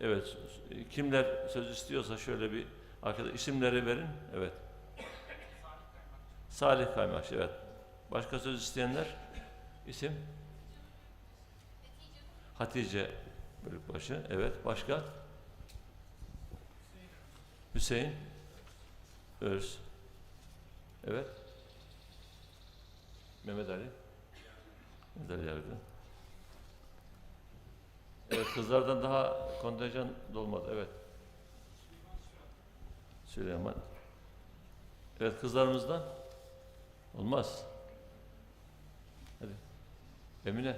Evet. Kimler söz istiyorsa şöyle bir arkadaş isimleri verin. Evet. Salih Kaymakçı. Evet. Başka söz isteyenler? İsim? Hatice Bölükbaşı. Evet. Başka? Hüseyin Öz. Evet. Mehmet Ali. Mehmet Ali Yargı. Evet kızlardan daha kontenjan dolmadı. Evet. Süleyman. Evet kızlarımızdan. Olmaz. Hadi. Emine.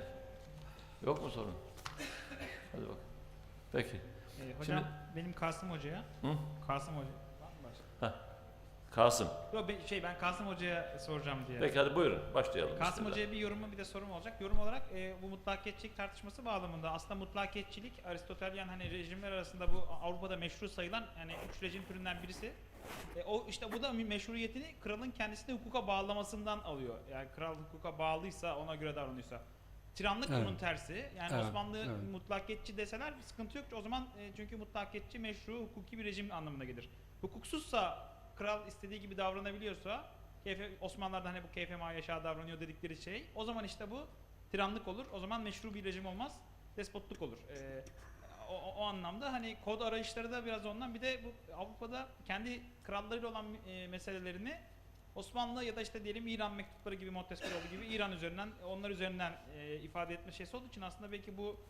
Yok mu sorun? Hadi bak. Peki. Ee, hocam benim Kasım Hoca'ya. Hı? Kasım Hoca. Başka? Kasım. Yok ben, şey ben Kasım Hoca'ya soracağım diye. Peki hadi buyurun başlayalım. Kasım Bismillah. Hoca'ya bir yorumu bir de sorum olacak. Yorum olarak e, bu mutlakiyetçilik tartışması bağlamında aslında mutlakiyetçilik Aristotelyan hani rejimler arasında bu Avrupa'da meşru sayılan yani üç rejim türünden birisi. E, o işte bu da meşruiyetini kralın kendisini hukuka bağlamasından alıyor. Yani kral hukuka bağlıysa ona göre davranıyorsa. Tiranlık Evet. bunun tersi. Yani Evet, Osmanlı evet. mutlakiyetçi deseler bir sıkıntı yok. O zaman e, çünkü mutlakiyetçi meşru hukuki bir rejim anlamına gelir. Hukuksuzsa kral istediği gibi davranabiliyorsa keyfe, Osmanlılar'da hani bu keyfe ma yaşa davranıyor dedikleri şey o zaman işte bu tiranlık olur. O zaman meşru bir rejim olmaz. Despotluk olur. Ee, o, o- anlamda hani kod arayışları da biraz ondan bir de bu Avrupa'da kendi krallarıyla olan e, meselelerini Osmanlı ya da işte diyelim İran mektupları gibi Montesquieu gibi İran üzerinden onlar üzerinden e, ifade etme şeysi olduğu için aslında belki bu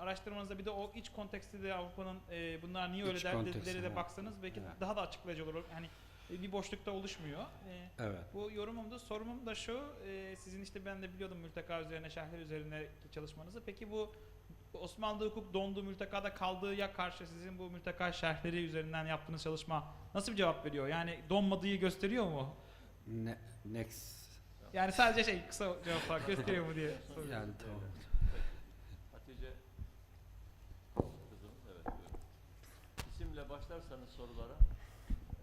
araştırmanızda bir de o iç konteksti de Avrupa'nın e, bunlar niye öyle İç der konteksti, dedikleri de baksanız belki Evet. daha da açıklayıcı olur. Hani bir boşlukta oluşmuyor. E, Evet. bu yorumumda sorumum da şu, e, sizin işte ben de biliyordum mülteka üzerine, şerhler üzerine çalışmanızı. Peki bu Osmanlı hukuk donduğu mültekada kaldığı ya karşı sizin bu mülteka şerhleri üzerinden yaptığınız çalışma nasıl bir cevap veriyor? Yani donmadığı gösteriyor mu? Ne, next. Yani sadece şey kısa cevaplar gösteriyor mu diye soruyorum. Yani tamam. Hatice. Kızım, evet buyurun. İsimle başlarsanız sorulara.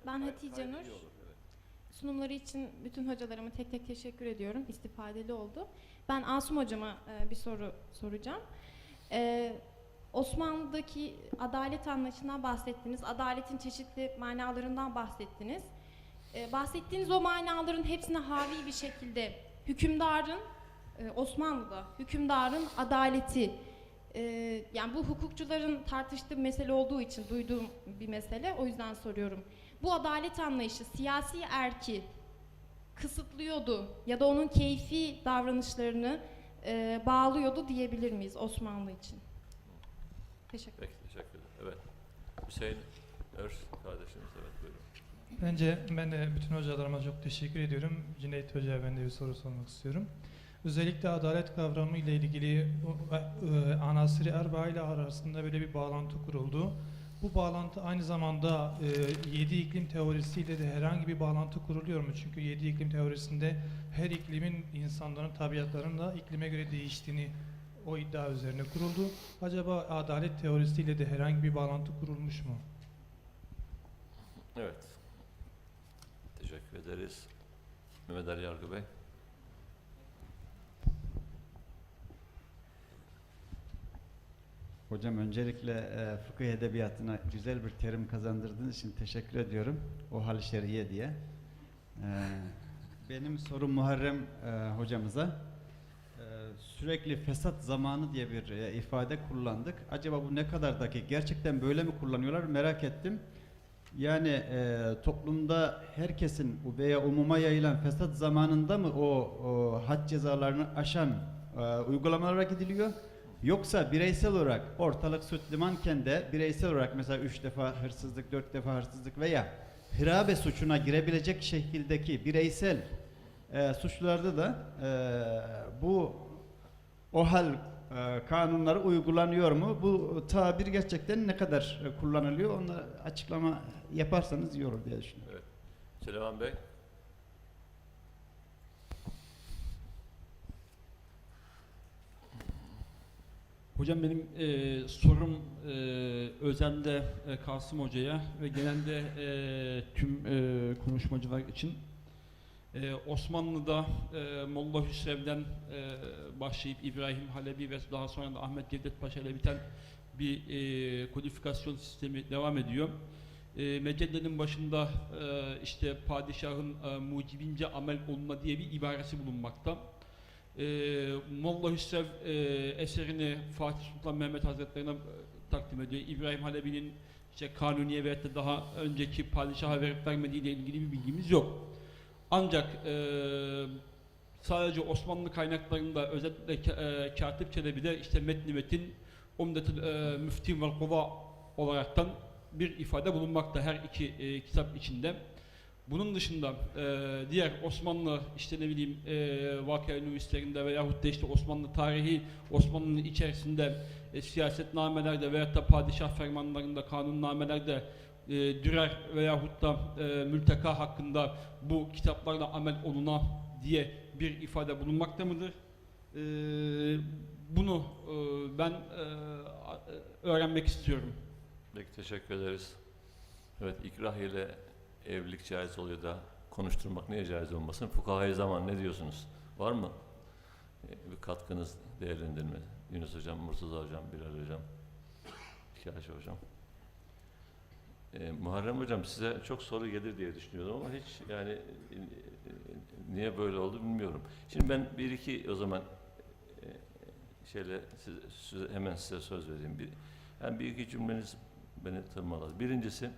Ben Hatice Nur. Sunumları için bütün hocalarıma tek tek teşekkür ediyorum. İstifadeli oldu. Ben Asım hocama e, bir soru soracağım. E, Osmanlı'daki adalet anlayışından bahsettiniz. Adaletin çeşitli manalarından bahsettiniz. E, bahsettiğiniz o manaların hepsine havi bir şekilde hükümdarın, e, Osmanlı'da hükümdarın adaleti, e, yani bu hukukçuların tartıştığı mesele olduğu için duyduğum bir mesele. O yüzden soruyorum. Bu adalet anlayışı siyasi erki kısıtlıyordu ya da onun keyfi davranışlarını e, bağlıyordu diyebilir miyiz Osmanlı için? Teşekkür Peki teşekkür ederim. Evet. Hüseyin Örs kardeşimiz evet buyurun. Bence ben de bütün hocalarıma çok teşekkür ediyorum. Cüneyt Hoca'ya ben de bir soru sormak istiyorum. Özellikle adalet kavramı ile ilgili o, e, Anasiri Erba ile arasında böyle bir bağlantı kuruldu. Bu bağlantı aynı zamanda e, yedi iklim teorisiyle de herhangi bir bağlantı kuruluyor mu? Çünkü yedi iklim teorisinde her iklimin insanların tabiatlarının da iklime göre değiştiğini o iddia üzerine kuruldu. Acaba adalet teorisiyle de herhangi bir bağlantı kurulmuş mu? Evet. Teşekkür ederiz. Mehmet Ali Yargı Bey. Hocam öncelikle e, fıkıh edebiyatına güzel bir terim kazandırdığınız için teşekkür ediyorum. O hal şer'iye diye. E, benim sorum Muharrem e, hocamıza. E, sürekli fesat zamanı diye bir e, ifade kullandık. Acaba bu ne kadardaki gerçekten böyle mi kullanıyorlar merak ettim. Yani e, toplumda herkesin veya umuma yayılan fesat zamanında mı o, o had cezalarını aşan e, uygulamalara gidiliyor? Yoksa bireysel olarak ortalık süt limanken de bireysel olarak mesela üç defa hırsızlık, dört defa hırsızlık veya hirabe suçuna girebilecek şekildeki bireysel e, suçlarda da e, bu o hal e, kanunları uygulanıyor mu? Bu tabir gerçekten ne kadar e, kullanılıyor? Onu açıklama yaparsanız iyi olur diye düşünüyorum. Süleyman Bey. Hocam benim e, sorum e, özelde e, Kasım Hoca'ya ve genelde e, tüm e, konuşmacılar için e, Osmanlı'da e, Molla Hüsrev'den e, başlayıp İbrahim Halebi ve daha sonra da Ahmet Cevdet Paşa ile biten bir e, kodifikasyon sistemi devam ediyor. E, mecellenin başında e, işte padişahın e, mucibince amel oluna diye bir ibaresi bulunmakta. E, Molla Hüsrev e, eserini Fatih Sultan Mehmet Hazretlerine e, takdim ediyor. İbrahim Halebi'nin işte Kanuniye veyahut da daha önceki padişaha verip vermediği ile ilgili bir bilgimiz yok. Ancak e, sadece Osmanlı kaynaklarında özellikle e, Katip Çelebi'de işte metni metin Umdetül e, Müftin vel Kuva olaraktan bir ifade bulunmakta her iki e, kitap içinde. Bunun dışında e, diğer Osmanlı işte ne bileyim e, vakıa üniversitelerinde veyahut da işte Osmanlı tarihi Osmanlı'nın içerisinde e, siyasetnamelerde veyahut da padişah fermanlarında, kanunnamelerde e, Dürer veyahut da e, mülteka hakkında bu kitaplarla amel oluna diye bir ifade bulunmakta mıdır? E, bunu e, ben e, e, öğrenmek istiyorum. Peki teşekkür ederiz. Evet ikrah ile evlilik caiz oluyor da konuşturmak niye caiz olmasın? Fukahayı zaman ne diyorsunuz? Var mı? Ee, Bir katkınız değerlendirme. Yunus Hocam, Murtaza Hocam, Bilal Hocam, Kaş Hocam. Ee, Muharrem Hocam size çok soru gelir diye düşünüyordum ama hiç yani e, e, niye böyle oldu bilmiyorum. Şimdi ben bir iki o zaman e, şeyle size, size- hemen size söz vereyim. Bir, yani bir iki cümleniz beni tırmaladı. Birincisi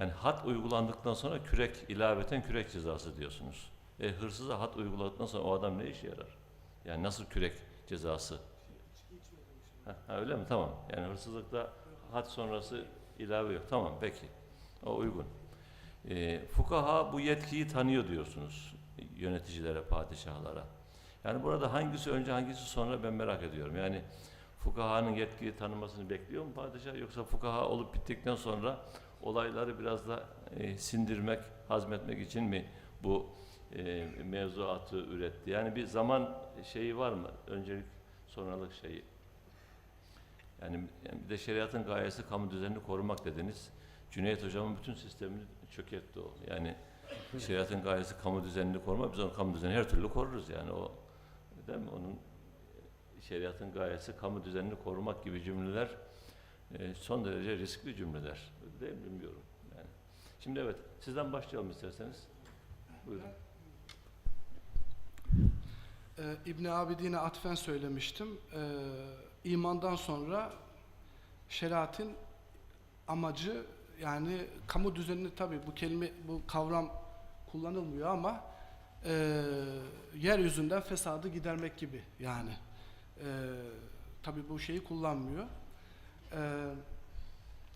yani hat uygulandıktan sonra kürek ilaveten kürek cezası diyorsunuz. E, hırsıza hat uyguladıktan sonra o adam ne işe yarar? Yani nasıl kürek cezası? Ha, öyle mi? Tamam. Yani hırsızlıkta had sonrası ilave yok. Tamam peki. O uygun. E, fukaha bu yetkiyi tanıyor diyorsunuz yöneticilere, padişahlara. Yani burada hangisi önce hangisi sonra ben merak ediyorum. Yani fukahanın yetkiyi tanımasını bekliyor mu padişah yoksa fukaha olup bittikten sonra olayları biraz da e, sindirmek, hazmetmek için mi bu e, mevzuatı üretti? Yani bir zaman şeyi var mı? Öncelik sonralık şeyi. Yani, yani bir de şeriatın gayesi kamu düzenini korumak dediniz. Cüneyt Hocam'ın bütün sistemini çökertti o. Yani şeriatın gayesi kamu düzenini korumak. Biz onu kamu düzenini her türlü koruruz yani o değil mi? Onun şeriatın gayesi kamu düzenini korumak gibi cümleler e, son derece riskli cümleler. Değil mi bilmiyorum. Yani. Şimdi evet sizden başlayalım isterseniz. Buyurun. Ee, İbn Abidin'e atfen söylemiştim. Ee, imandan sonra şeriatın amacı yani kamu düzenini tabii bu kelime bu kavram kullanılmıyor ama e, yeryüzünden fesadı gidermek gibi yani. E, tabii bu şeyi kullanmıyor. E,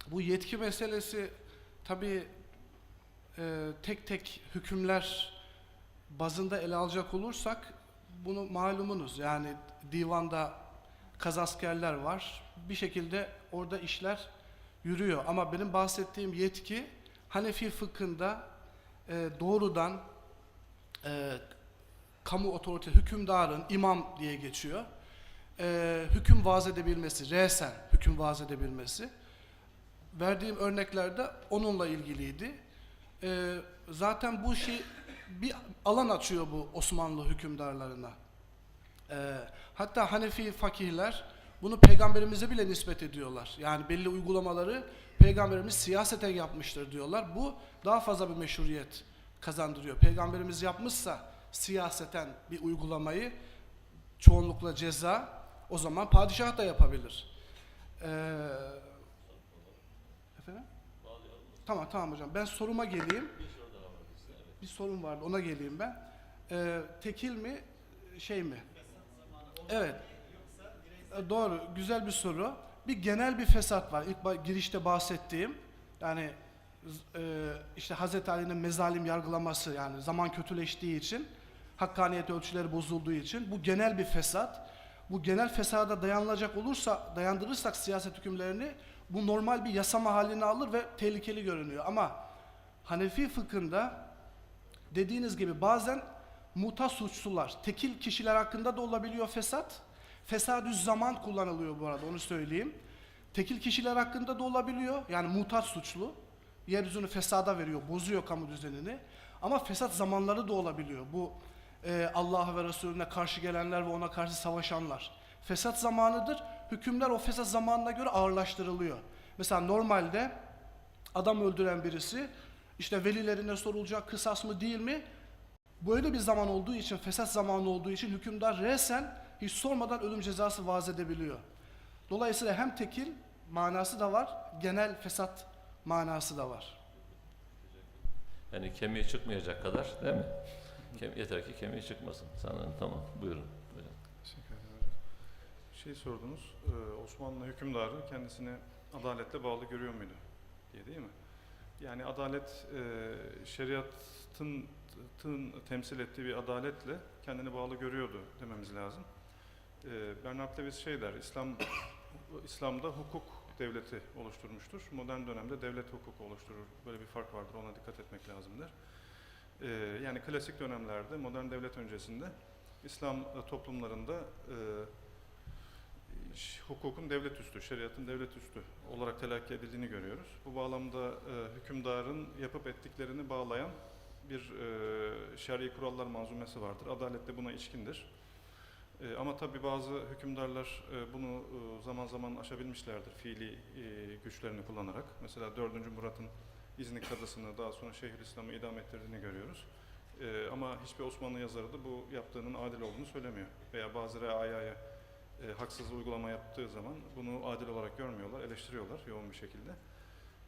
bu yetki meselesi tabii e, tek tek hükümler bazında ele alacak olursak bunu malumunuz yani divanda kazaskerler var. Bir şekilde orada işler yürüyor. Ama benim bahsettiğim yetki Hanefi fıkhında e, doğrudan e, kamu otorite, hükümdarın, imam diye geçiyor. E, hüküm vaz edebilmesi, resen hüküm vaz edebilmesi. Verdiğim örneklerde onunla ilgiliydi. E, zaten bu şey bir alan açıyor bu Osmanlı hükümdarlarına. Ee, hatta Hanefi fakihler bunu peygamberimize bile nispet ediyorlar. Yani belli uygulamaları peygamberimiz siyaseten yapmıştır diyorlar. Bu daha fazla bir meşruiyet kazandırıyor. Peygamberimiz yapmışsa siyaseten bir uygulamayı çoğunlukla ceza o zaman padişah da yapabilir. Ee, efendim? Tamam tamam hocam. Ben soruma geleyim. Bir sorun vardı ona geleyim ben. Ee, tekil mi şey mi? Evet. E, Doğru. Güzel bir soru. Bir genel bir fesat var. İlk girişte bahsettiğim. Yani e, işte Hazreti Ali'nin mezalim yargılaması yani zaman kötüleştiği için hakkaniyet ölçüleri bozulduğu için bu genel bir fesat. Bu genel fesada dayanılacak olursa dayandırırsak siyaset hükümlerini bu normal bir yasama halini alır ve tehlikeli görünüyor. Ama Hanefi fıkhında dediğiniz gibi bazen muta suçlular, tekil kişiler hakkında da olabiliyor fesat. Fesadüz zaman kullanılıyor bu arada onu söyleyeyim. Tekil kişiler hakkında da olabiliyor. Yani mutat suçlu. Yeryüzünü fesada veriyor, bozuyor kamu düzenini. Ama fesat zamanları da olabiliyor. Bu e, Allah'a ve Resulüne karşı gelenler ve ona karşı savaşanlar. Fesat zamanıdır. hükümler o fesat zamanına göre ağırlaştırılıyor. Mesela normalde adam öldüren birisi işte velilerine sorulacak kısas mı değil mi? Böyle bir zaman olduğu için, fesat zamanı olduğu için hükümdar resen hiç sormadan ölüm cezası vaaz edebiliyor. Dolayısıyla hem tekil manası da var, genel fesat manası da var. Yani kemiği çıkmayacak kadar değil mi? Kem- yeter ki kemiği çıkmasın. Sanırım tamam. Buyurun. Buyurun. Şey sordunuz, e, Osmanlı hükümdarı kendisini adaletle bağlı görüyor muydu diye değil mi? Yani adalet, e, şeriatın tın temsil ettiği bir adaletle kendini bağlı görüyordu dememiz lazım. E, Bernard Lewis şey der, İslam İslam'da hukuk devleti oluşturmuştur. Modern dönemde devlet hukuku oluşturur. Böyle bir fark vardır, ona dikkat etmek lazım der. E, yani klasik dönemlerde, modern devlet öncesinde İslam e, toplumlarında e, hukukun devlet üstü, şeriatın devlet üstü olarak telakki edildiğini görüyoruz. Bu bağlamda e, hükümdarın yapıp ettiklerini bağlayan bir e, şer'i kurallar manzumesi vardır. Adalet de buna içkindir. E, ama tabi bazı hükümdarlar e, bunu e, zaman zaman aşabilmişlerdir fiili e, güçlerini kullanarak. Mesela 4. Murat'ın İznik Kadısı'nı daha sonra Şeyhülislam'ı idam ettirdiğini görüyoruz. E, ama hiçbir Osmanlı yazarı da bu yaptığının adil olduğunu söylemiyor. Veya bazı reayaya e, haksız uygulama yaptığı zaman bunu adil olarak görmüyorlar, eleştiriyorlar yoğun bir şekilde.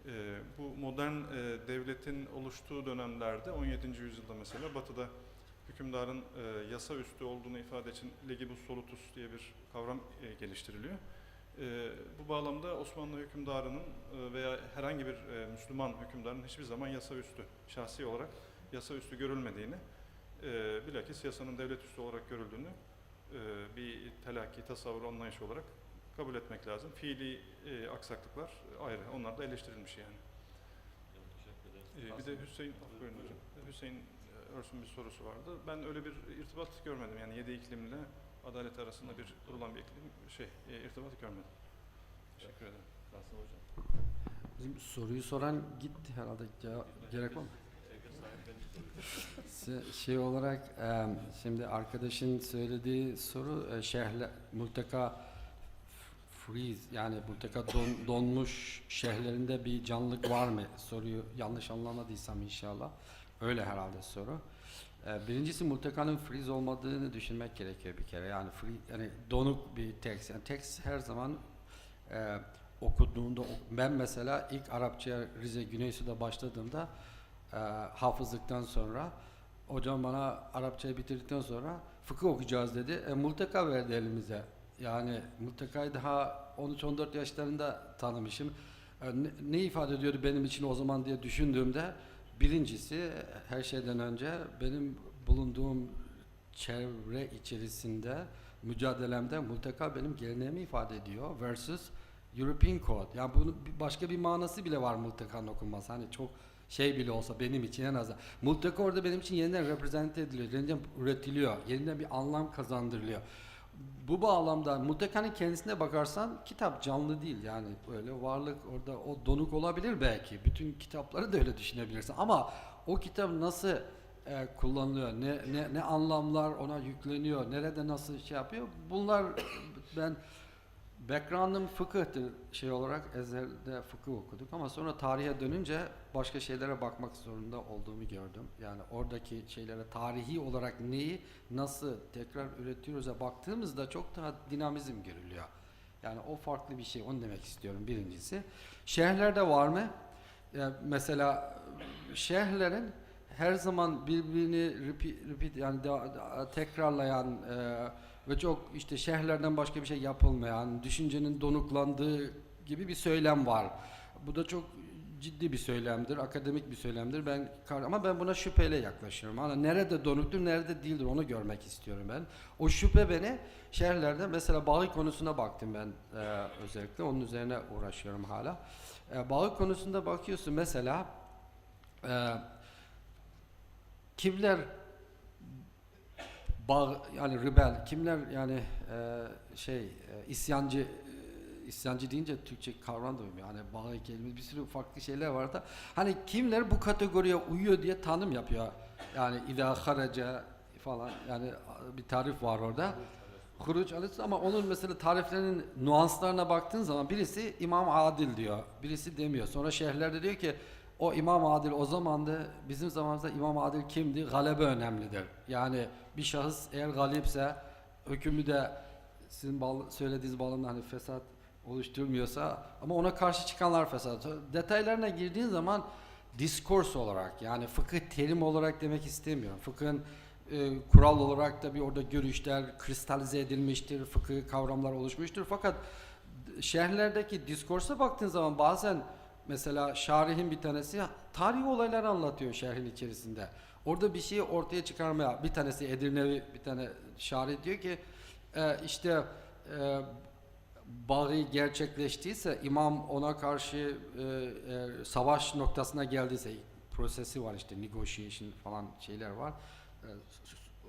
E, bu modern e, devletin oluştuğu dönemlerde 17. yüzyılda mesela Batı'da hükümdarın e, yasa üstü olduğunu ifade için legibus solutus diye bir kavram e, geliştiriliyor. E, bu bağlamda Osmanlı hükümdarının e, veya herhangi bir e, Müslüman hükümdarın hiçbir zaman yasa üstü, şahsi olarak yasa üstü görülmediğini, e, bilakis yasanın devlet üstü olarak görüldüğünü e, bir telakki, tasavvur, anlayış olarak kabul etmek lazım. Fiili e, aksaklıklar ayrı, onlar da eleştirilmiş yani. E, bir de Hüseyin, ah, buyurun hocam. Hüseyin e, Örsün bir sorusu vardı. Ben öyle bir irtibat görmedim yani yedi iklimle adalet arasında bir kurulan bir şey, e, irtibat görmedim. Teşekkür ederim. Kasım Hocam. Bizim soruyu soran gitti herhalde. Cevap, gerek var mı? Şey olarak e, şimdi arkadaşın söylediği soru e, şehirler mutlaka freeze yani mutlaka don- donmuş şehirlerinde bir canlılık var mı soruyu yanlış anlamadıysam inşallah öyle herhalde soru. E, birincisi multakanın freeze olmadığını düşünmek gerekiyor bir kere yani free, yani donuk bir tekst yani tekst her zaman e, okuduğunda ben mesela ilk Arapçaya Rize Güneysu'da başladığımda e, hafızlıktan sonra hocam bana Arapçayı bitirdikten sonra fıkıh okuyacağız dedi. E, multaka verdi elimize. Yani multakayı daha 13-14 yaşlarında tanımışım. E, ne, ne ifade ediyordu benim için o zaman diye düşündüğümde birincisi her şeyden önce benim bulunduğum çevre içerisinde mücadelemde multaka benim geleneğimi ifade ediyor versus European Code. Yani bunun başka bir manası bile var multakanın okunması. Hani çok şey bile olsa benim için en azından. Multaka orada benim için yeniden represent ediliyor, yeniden üretiliyor, yeniden bir anlam kazandırılıyor. Bu bağlamda multakanın kendisine bakarsan kitap canlı değil. Yani böyle varlık orada o donuk olabilir belki. Bütün kitapları da öyle düşünebilirsin. Ama o kitap nasıl e, kullanılıyor, ne, ne, ne anlamlar ona yükleniyor, nerede nasıl şey yapıyor? Bunlar ben Background'ım fıkıhtır şey olarak Ezher'de fıkıh okuduk ama sonra tarihe dönünce başka şeylere bakmak zorunda olduğumu gördüm. Yani oradaki şeylere tarihi olarak neyi nasıl tekrar üretiyoruz'a baktığımızda çok daha dinamizm görülüyor. Yani o farklı bir şey onu demek istiyorum birincisi. Şehirlerde var mı? Ya mesela şehirlerin her zaman birbirini repeat, repeat yani tekrarlayan e, ve çok işte şehirlerden başka bir şey yapılmayan, düşüncenin donuklandığı gibi bir söylem var. Bu da çok ciddi bir söylemdir, akademik bir söylemdir. Ben ama ben buna şüpheyle yaklaşıyorum. Hani nerede donuktur, nerede değildir onu görmek istiyorum ben. O şüphe beni şehirlerde mesela bağı konusuna baktım ben e, özellikle onun üzerine uğraşıyorum hala. E, bağı konusunda bakıyorsun mesela e, kimler bağ yani rebel kimler yani e, şey e, isyancı e, isyancı deyince Türkçe kavram da uymuyor. Yani bağ kelime bir sürü farklı şeyler var da hani kimler bu kategoriye uyuyor diye tanım yapıyor. Yani ida haraca falan yani bir tarif var orada. Huruc aleyhisselam ama onun mesela tariflerinin nuanslarına baktığın zaman birisi İmam Adil diyor, birisi demiyor. Sonra şeyhlerde diyor ki o İmam Adil o zaman da bizim zamanımızda İmam Adil kimdi? Galebe önemlidir. Yani bir şahıs eğer galipse hükmü de sizin söylediğiniz bağlamda hani fesat oluşturmuyorsa ama ona karşı çıkanlar fesat. Detaylarına girdiğin zaman diskors olarak yani fıkıh terim olarak demek istemiyorum. Fıkhın e, kural olarak da bir orada görüşler kristalize edilmiştir, fıkıh kavramlar oluşmuştur. Fakat şerhlerdeki diskorsa baktığın zaman bazen mesela şarihin bir tanesi tarihi olaylar anlatıyor şerhin içerisinde. Orada bir şeyi ortaya çıkarmaya bir tanesi Edirnevi bir tane şarih diyor ki e, işte e, bağı gerçekleştiyse imam ona karşı e, e, savaş noktasına geldiyse prosesi var işte negotiation falan şeyler var. E,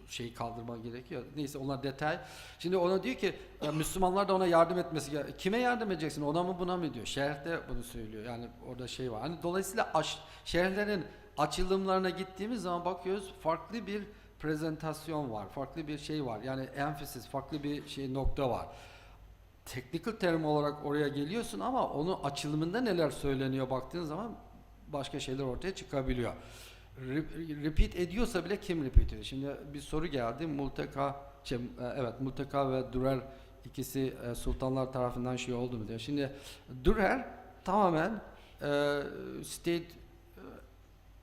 şeyi kaldırma gerekiyor. Neyse onlar detay. Şimdi ona diyor ki e, Müslümanlar da ona yardım etmesi gerekiyor. Kime yardım edeceksin? Ona mı buna mı diyor. Şerhte bunu söylüyor. Yani orada şey var. Hani dolayısıyla aş, şerhlerin açılımlarına gittiğimiz zaman bakıyoruz farklı bir prezentasyon var. Farklı bir şey var. Yani emphasis, farklı bir şey nokta var technical terim olarak oraya geliyorsun ama onun açılımında neler söyleniyor baktığın zaman başka şeyler ortaya çıkabiliyor. Re- repeat ediyorsa bile kim repeat ediyor? Şimdi bir soru geldi. Multeka, şey, e, evet Multeka ve Dürer ikisi e, sultanlar tarafından şey oldu mu diyor. Şimdi Dürer tamamen e, state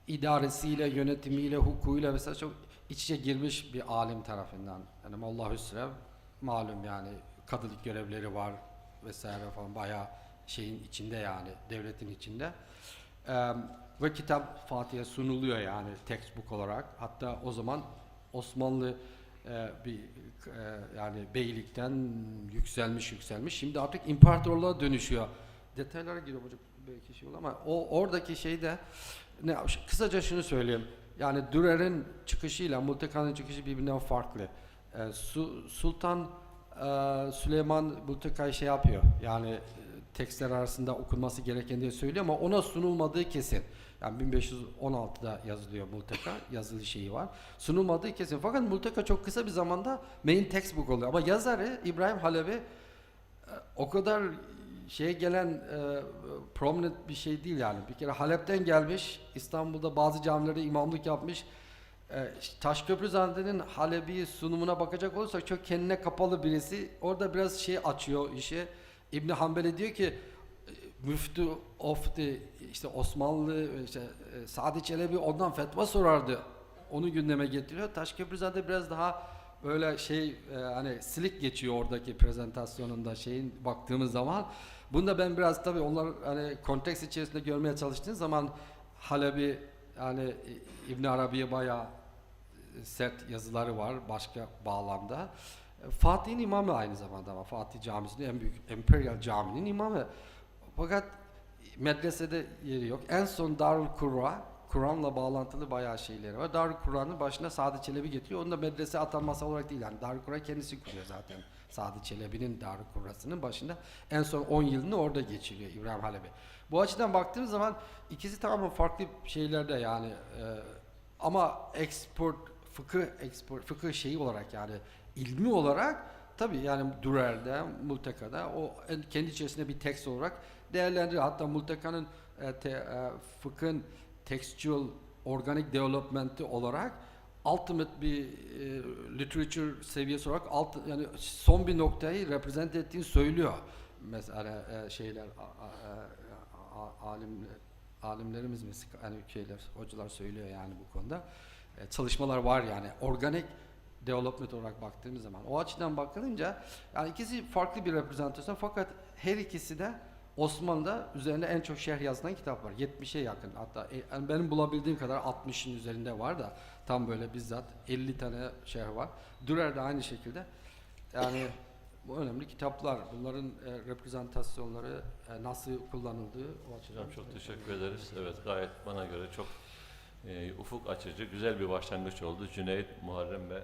idaresiyle, yönetimiyle, hukukuyla mesela çok iç içe girmiş bir alim tarafından. Yani Molla Hüsrev malum yani kadılık görevleri var vesaire falan bayağı şeyin içinde yani devletin içinde. Eee, ve kitap Fatih'e sunuluyor yani textbook olarak. Hatta o zaman Osmanlı eee, bir eee, yani beylikten yükselmiş yükselmiş. Şimdi artık imparatorluğa dönüşüyor. Detaylara giriyor hocam belki şey olur ama o oradaki şeyde ne kısaca şunu söyleyeyim. Yani Dürer'in çıkışıyla Multeka'nın çıkışı birbirinden farklı. Eee, Su- Sultan eee, Süleyman Multeka'yı şey yapıyor. Yani e, tekstler arasında okunması gereken diye söylüyor ama ona sunulmadığı kesin. Yani 1516'da yazılıyor Multeka, yazılı şeyi var. Sunulmadığı kesin. Fakat Multeka çok kısa bir zamanda main textbook oluyor. Ama yazarı İbrahim Halevi e, o kadar şeye gelen e, prominent bir şey değil yani. Bir kere Halep'ten gelmiş, İstanbul'da bazı camilerde imamlık yapmış. E, Taşköprü Zannede'nin Halebi sunumuna bakacak olursak çok kendine kapalı birisi. Orada biraz şey açıyor işi. İbn Hanbel'e diyor ki müftü of the işte Osmanlı işte e, Sadi Çelebi ondan fetva sorardı. Onu gündeme getiriyor. Taşköprüzade biraz daha böyle şey e, hani silik geçiyor oradaki prezentasyonunda şeyin baktığımız zaman. Bunda ben biraz tabii onlar hani konteks içerisinde görmeye çalıştığın zaman Halebi yani İbn Arabi'ye bayağı e, sert yazıları var başka bağlamda. Fatih'in imamı aynı zamanda ama Fatih Camisi'nin en büyük Imperial Cami'nin imamı. Fakat medresede yeri yok. En son Darül Kurra, Kur'an'la bağlantılı bayağı şeyleri var. Darül Kur'an'ın başına Sadi Çelebi getiriyor. Onu da medrese atanması olarak değil yani. Darül Kurra kendisi kuruyor zaten. Sadi Çelebi'nin Darül Kurra'sının başında. En son 10 yılını orada geçiriyor İbrahim Halebi. Bu açıdan baktığımız zaman ikisi tamamen farklı şeylerde yani e, ama export fıkıh export fıkıh şeyi olarak yani ilmi olarak tabii yani Dürer'de, Multeka'da o en- kendi içerisinde bir tekst olarak değerlendiriyor. Hatta Multeka'nın e, te, e, fıkhın textual organic development'i olarak ultimate bir e, literature seviyesi olarak alt, yani son bir noktayı represent ettiğini söylüyor. Mesela e, şeyler a, a, a, a- alimler alimlerimiz mi yani şeyler hocalar söylüyor yani bu konuda. E, çalışmalar var yani organik development olarak baktığımız zaman. O açıdan bakılınca yani ikisi farklı bir reprezentasyon fakat her ikisi de Osmanlı'da üzerine en çok şerh yazılan kitap var. 70'e yakın hatta e, yani benim bulabildiğim kadar 60'ın üzerinde var da tam böyle bizzat 50 tane şerh var. Dürer de aynı şekilde. Yani bu önemli kitaplar. Bunların e, reprezentasyonları e, nasıl kullanıldığı o açıdan. Çok teşekkür ederiz. Evet gayet bana göre çok e, ufuk açıcı, güzel bir başlangıç oldu. Cüneyt, Muharrem ve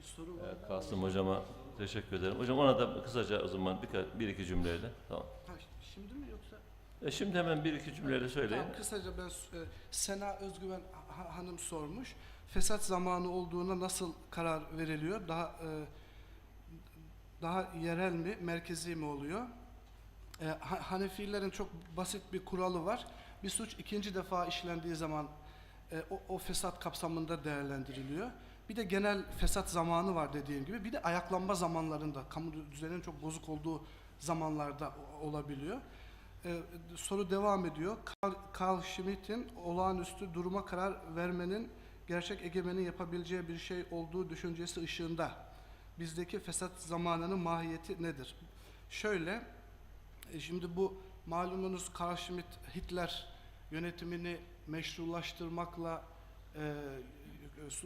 Bir soru var. e, Kasım hocama teşekkür ederim. Hocam ona da kısaca o zaman bir, bir iki cümleyle. Tamam. Ha, şimdi mi yoksa? E şimdi hemen bir iki cümleyle söyleyin. Tamam, kısaca ben e, Sena Özgüven ha- Hanım sormuş. Fesat zamanı olduğuna nasıl karar veriliyor? Daha e, daha yerel mi, merkezi mi oluyor? E, Ha- Hanefilerin çok basit bir kuralı var. Bir suç ikinci defa işlendiği zaman e, o, o fesat kapsamında değerlendiriliyor. Bir de genel fesat zamanı var dediğim gibi. Bir de ayaklanma zamanlarında, kamu düzeninin çok bozuk olduğu zamanlarda olabiliyor. E, soru devam ediyor. Carl Schmitt'in olağanüstü duruma karar vermenin gerçek egemenin yapabileceği bir şey olduğu düşüncesi ışığında bizdeki fesat zamanının mahiyeti nedir? Şöyle, e, şimdi bu malumunuz Carl Schmitt Hitler yönetimini meşrulaştırmakla e,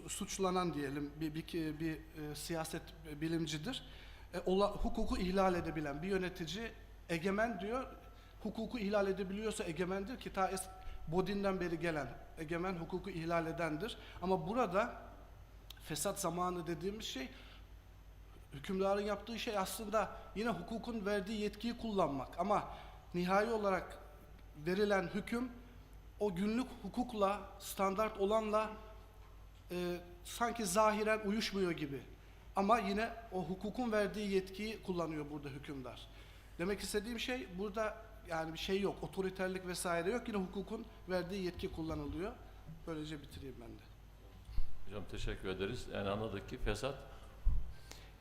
suçlanan diyelim bir, bir, bir, e, siyaset bilimcidir. E, ola, hukuku ihlal edebilen bir yönetici egemen diyor. Hukuku ihlal edebiliyorsa egemendir ki ta es- Bodin'den beri gelen egemen hukuku ihlal edendir. Ama burada fesat zamanı dediğimiz şey hükümdarın yaptığı şey aslında yine hukukun verdiği yetkiyi kullanmak ama nihai olarak verilen hüküm o günlük hukukla standart olanla e, sanki zahiren uyuşmuyor gibi. Ama yine o hukukun verdiği yetkiyi kullanıyor burada hükümdar. Demek istediğim şey burada yani bir şey yok. Otoriterlik vesaire yok. Yine hukukun verdiği yetki kullanılıyor. Böylece bitireyim ben de. Hocam teşekkür ederiz. Yani anladık ki fesat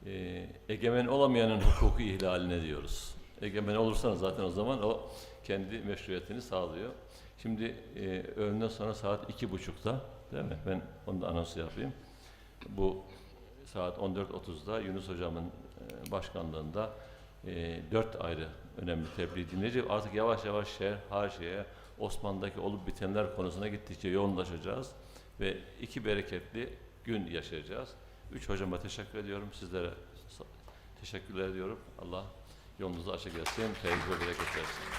e, egemen olamayanın hukuku ihlaline diyoruz. Egemen olursanız zaten o zaman o kendi meşruiyetini sağlıyor. Şimdi e, öğleden sonra saat iki buçukta değil mi? Ben onu da anons yapayım. Bu saat 14.30'da Yunus Hocam'ın e, başkanlığında e, dört ayrı önemli tebliğ dinleyeceğiz. Artık yavaş yavaş şehir, her şeye Osmanlı'daki olup bitenler konusuna gittikçe yoğunlaşacağız ve iki bereketli gün yaşayacağız. Üç hocama teşekkür ediyorum. Sizlere teşekkürler ediyorum. Allah yolunuzu açık etsin. Ve bereket versin.